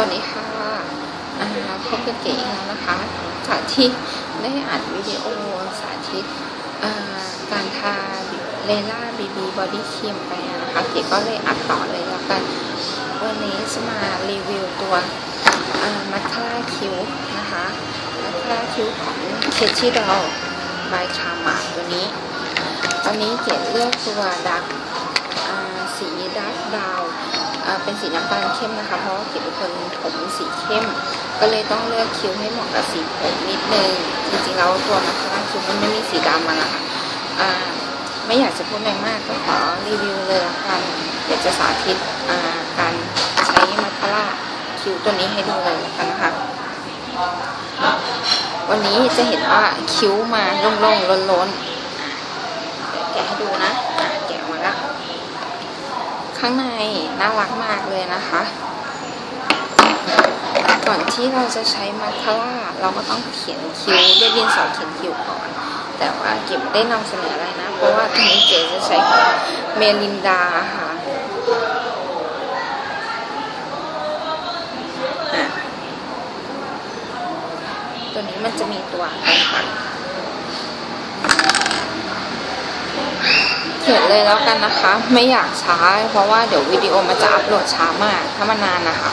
วัสดีค่ะพบกับเก๋อีกแล้วนะคะจากที่ได้อัดวิดีโอสาธิตการทาเลล่าบีบีบอดี้ครีมไปนะคะเก๋ก็เลยอัดต่อเลยแล้วกัน วันนี้จะมารีวิวตัวมัทคาร่าคิ้วนะคะมัทคาร่าคิ้วของเคชี่ดอลบายคามาตัวนี้ ตอนนี้เก๋เลือกตัวดักสีดักดาว เป็นสีน้ำตาลเข้มนะคะ เพราะว่าเก๋เป็นคนผมสีเข้ม ก็เลยต้องเลือกคิ้วให้เหมาะกับสีผมนิดนึงจริงๆแล้วตัวมัสคาร่าคิ้วมันไม่มีสีดำมานะคะไม่อยากจะพูดแรงมากก็ขอรีวิวเลยละกันเดี๋ยวจะสาธิตการใช้มัสคาร่าคิ้วตัวนี้ให้ดูเลยกันนะคะวันนี้จะเห็นว่าคิ้วมาโล่งๆล้นๆแกะให้ดูนะ ข้างในน่ารักมากเลยนะคะ ก่อนที่เราจะใช้มาคาร่าเราก็ต้องเขียนคิ้วด้วยดินสอเขียนคิ้วก่อน แต่ว่าเก็บได้นำเสนออะไรนะ เพราะว่าทีนี้เก๋จะใช้ของเมลินดาค่ะตัวนี้มันจะมีตัวกันปัด เขียนเลยแล้วกันนะคะ ไม่อยากช้า เพราะว่าเดี๋ยววิดีโอมันจะอัพโหลดช้ามาก ถ้ามันนานนะคะ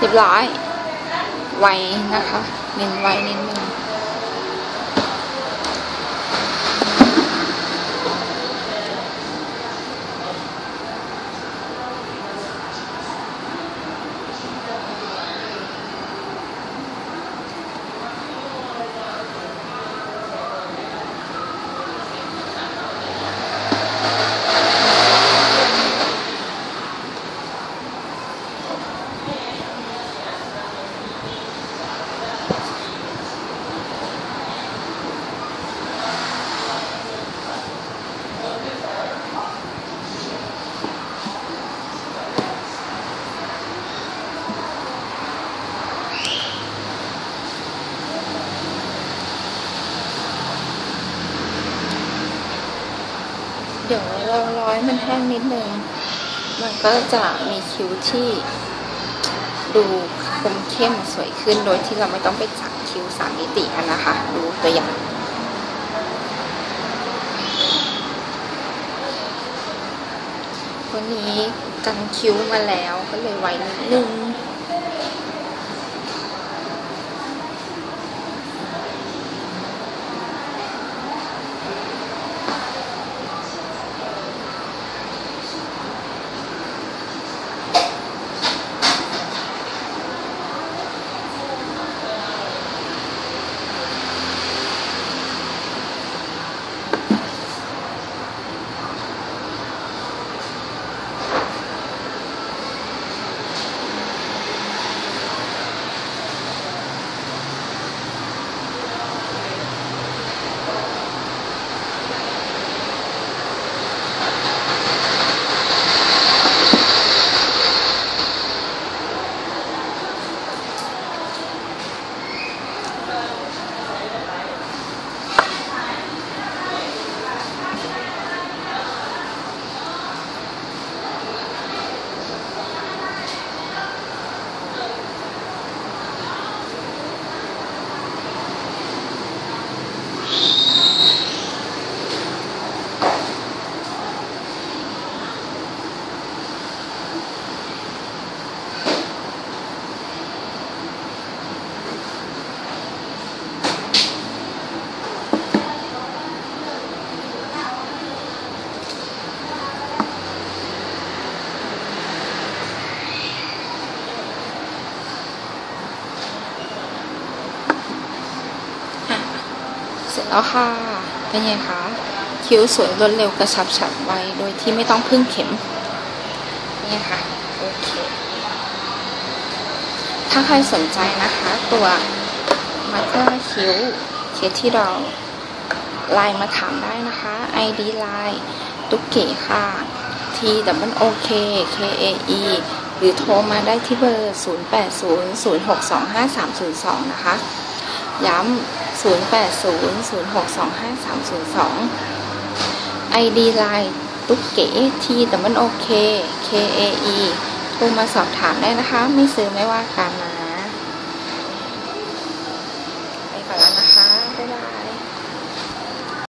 เรียบร้อยไวนะคะ เน้นไวนิดนึง เดี๋ยวเราร้อยมันแห้งนิดนึง มันก็จะมีคิ้วที่ดูคมเข้มสวยขึ้นโดยที่เราไม่ต้องไปจักคิ้วสามมิติกันนะคะ ดูตัวอย่างวันนี้กันคิ้วมาแล้วก็เลยไว้นิดนึง แล้วค่ะ เป็นไงคะ คิ้วสวยรวดเร็วกระชับฉับไว โดยที่ไม่ต้องพึ่งเข็ม นี่ค่ะ โอเค ถ้าใครสนใจนะคะ ตัวมาสคาร่าคิ้วเคสที่เราไลน์มาถามได้นะคะ ID ไลน์ตุ๊กเก๋ค่ะ T W O K K A E หรือโทรมาได้ที่เบอร์ 0800625302 นะคะ ย้ำ 0800625302 ID Line ตุ๊กเก๋ T W O K K A E โทรมาสอบถามได้นะคะ ไม่ซื้อไม่ว่ากันนะ